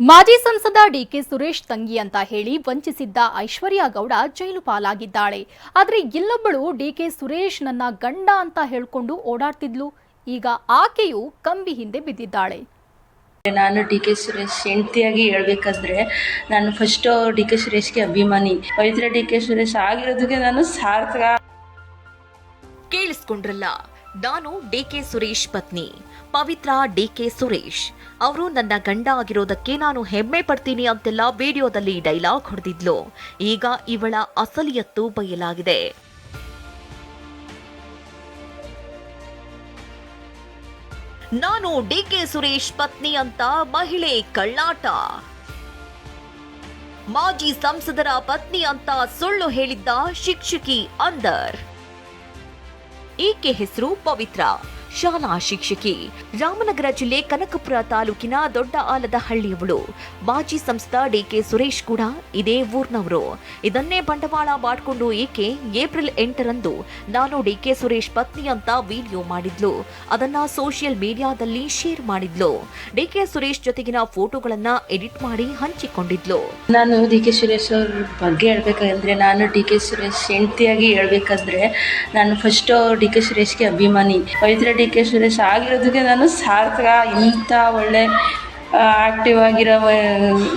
ಮಾಜಿ ಸಂಸದ ಡಿಕೆ ಸುರೇಶ್ ತಂಗಿ ಅಂತ ಹೇಳಿ ವಂಚಿಸಿದ್ದ ಐಶ್ವರ್ಯ ಗೌಡ ಜೈಲು ಪಾಲಾಗಿದ್ದಾಳೆ. ಆದರೆ ಇಲ್ಲೊಬ್ಬಳು ಡಿಕೆ ಸುರೇಶ್ ನನ್ನ ಗಂಡ ಅಂತ ಹೇಳ್ಕೊಂಡು ಓಡಾಡ್ತಿದ್ಲು. ಈಗ ಆಕೆಯು ಕಂಬಿ ಹಿಂದೆ ಬಿದ್ದಿದ್ದಾಳೆ. ನಾನು ಡಿ ಕೆ ಸುರೇಶ್ ಹೆಂಡತಿಯಾಗಿ ಹೇಳ್ಬೇಕಾದ್ರೆ ನಾನು ಫಸ್ಟು ಡಿ ಕೆ ಸುರೇಶ್ಗೆ ಅಭಿಮಾನಿ. ಪವಿತ್ರ ಡಿ ಕೆ ಸುರೇಶ್ ಆಗಿರೋದಕ್ಕೆ ನಾನು ಸಾರ್ಥಕ. ಕೇಳಿಸ್ಕೊಂಡ್ರಲ್ಲ. ನಾನು ಡಿಕೆ ಸುರೇಶ್ ಪತ್ನಿ. ಪವಿತ್ರ ಡಿಕೆ ಸುರೇಶ್. ಅವರು ನನ್ನ ಗಂಡ ಆಗಿರೋದಕ್ಕೆ ನಾನು ಹೆಮ್ಮೆ ಪಡ್ತೀನಿ ಅಂತೆಲ್ಲ ವಿಡಿಯೋದಲ್ಲಿ ಡೈಲಾಗ್ ಹೊಡೆದಿದ್ಲು. ಈಗ ಇವಳ ಅಸಲಿಯತ್ತು ಬಯಲಾಗಿದೆ. ನಾನು ಡಿಕೆ ಸುರೇಶ್ ಪತ್ನಿ ಅಂತ ಮಹಿಳೆ ಕಳ್ಳಾಟ. ಮಾಜಿ ಸಂಸದರ ಪತ್ನಿ ಅಂತ ಸುಳ್ಳು ಹೇಳಿದ್ದ ಶಿಕ್ಷಕಿ ಅಂದರ್. ಈಕೆ ಹೆಸರು ಪವಿತ್ರ? ಶಾಲಾ ಶಿಕ್ಷಕಿ, ರಾಮನಗರ ಜಿಲ್ಲೆ ಕನಕಪುರ ತಾಲೂಕಿನ ದೊಡ್ಡ ಆಲದ ಹಳ್ಳಿಯವಳು ಮಾಜಿ ಸಂಸ್ಥ ಡಿಕೆ ಸುರೇಶ್ ಕೂಡ ಇದೇ ಊರ್ನವರು. ಇದನ್ನೇ ಬಂಡವಾಳ ಮಾಡಿಕೊಂಡು ಈಕೆ ಏಪ್ರಿಲ್ ಎಂಟರಂದು ನಾನು ಡಿಕೆ ಸುರೇಶ್ ಪತ್ನಿ ಅಂತ ವಿಡಿಯೋ ಮಾಡಿದ್ಲು. ಅದನ್ನ ಸೋಷಿಯಲ್ ಮೀಡಿಯಾದಲ್ಲಿ ಶೇರ್ ಮಾಡಿದ್ಲು. ಡಿಕೆ ಸುರೇಶ್ ಜೊತೆಗಿನ ಫೋಟೋಗಳನ್ನ ಎಡಿಟ್ ಮಾಡಿ ಹಂಚಿಕೊಂಡಿದ್ಲು. ನಾನು ಡಿಕೆ ಸುರೇಶ್ ಅವ್ರ ಬಗ್ಗೆ ಹೇಳ್ಬೇಕಂದ್ರೆ, ನಾನು ಡಿಕೆ ಸುರೇಶ್ ಹೆಂಡತಿಯಾಗಿ ಹೇಳ್ಬೇಕಂದ್ರೆ, ನಾನು ಫಸ್ಟ್ ಡಿಕೆ ಸುರೇಶ್ಗೆ ಅಭಿಮಾನಿ. ಪವಿತ್ರ ಡಿ ಕೆ ಸುರೇಶ್ ಆಗಿರೋದಕ್ಕೆ ನಾನು ಸಾರ್ಥಕ ಇಂಥ ಒಳ್ಳೆ ಆ್ಯಕ್ಟಿವ್ ಆಗಿರೋ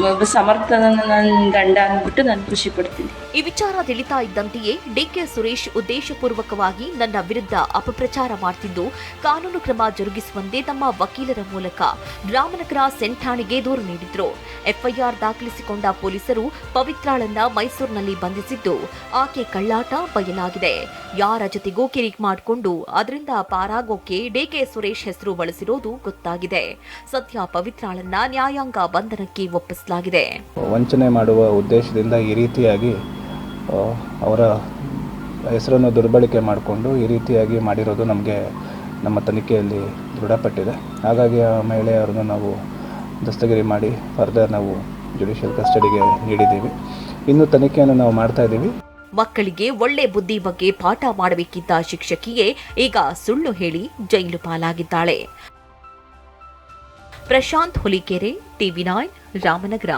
ಒಬ್ಬ ಸಮರ್ಥನ ನನ್ನ ಗಂಡ ಅಂದ್ಬಿಟ್ಟು ನಾನು ಖುಷಿ ಪಡ್ತೀನಿ. ಈ ವಿಚಾರ ತಿಳಿತಾ ಇದ್ದಂತೆಯೇ ಡಿಕೆ ಸುರೇಶ್ ಉದ್ದೇಶಪೂರ್ವಕವಾಗಿ ನನ್ನ ವಿರುದ್ಧ ಅಪಪ್ರಚಾರ ಮಾಡ್ತಿದ್ದು, ಕಾನೂನು ಕ್ರಮ ಜರುಗಿಸುವಂತೆ ತಮ್ಮ ವಕೀಲರ ಮೂಲಕ ರಾಮನಗರ ಸೆಂಟ್ ಠಾಣೆಗೆ ದೂರು ನೀಡಿದ್ರು. ಎಫ್ಐಆರ್ ದಾಖಲಿಸಿಕೊಂಡ ಪೊಲೀಸರು ಪವಿತ್ರಾಳನ್ನ ಮೈಸೂರಿನಲ್ಲಿ ಬಂಧಿಸಿದ್ದು, ಆಕೆ ಕಳ್ಳಾಟ ಬಯಲಾಗಿದೆ. ಯಾರ ಜೊತೆಗೂ ಕಿರಿಕ್ ಮಾಡಿಕೊಂಡು ಅದರಿಂದ ಪಾರಾಗೋಕೆ ಡಿಕೆ ಸುರೇಶ್ ಹೆಸರು ಬಳಸಿರೋದು ಗೊತ್ತಾಗಿದೆ. ಸದ್ಯ ಪವಿತ್ರಾಳನ್ನ ನ್ಯಾಯಾಂಗ ಬಂಧನಕ್ಕೆ ಒಪ್ಪಿಸಲಾಗಿದೆ. ವಂಚನೆ ಮಾಡುವ ಉದ್ದೇಶದಿಂದ ಈ ರೀತಿಯಾಗಿ ಅವರ ಹೆಸರನ್ನು ದುರ್ಬಳಕೆ ಮಾಡಿಕೊಂಡು ಈ ರೀತಿಯಾಗಿ ಮಾಡಿರೋದು ನಮಗೆ ನಮ್ಮ ತನಿಖೆಯಲ್ಲಿ ದೃಢಪಟ್ಟಿದೆ. ಹಾಗಾಗಿ ಆ ಮಹಿಳೆಯರನ್ನು ನಾವು ದಸ್ತಗಿರಿ ಮಾಡಿ ಫರ್ದರ್ ನಾವು ಜುಡಿಷಿಯಲ್ ಕಸ್ಟಡಿಗೆ ನೀಡಿದ್ದೀವಿ. ಇನ್ನು ತನಿಖೆಯನ್ನು ನಾವು ಮಾಡ್ತಾ ಇದ್ದೀವಿ. ಮಕ್ಕಳಿಗೆ ಒಳ್ಳೆ ಬುದ್ಧಿ ಬಗ್ಗೆ ಪಾಠ ಮಾಡಬೇಕಿದ್ದ ಶಿಕ್ಷಕಿಯೇ ಈಗ ಸುಳ್ಳು ಹೇಳಿ ಜೈಲು ಪಾಲಾಗಿದ್ದಾಳೆ. Prashanth Hulikere TV nine Ramanagara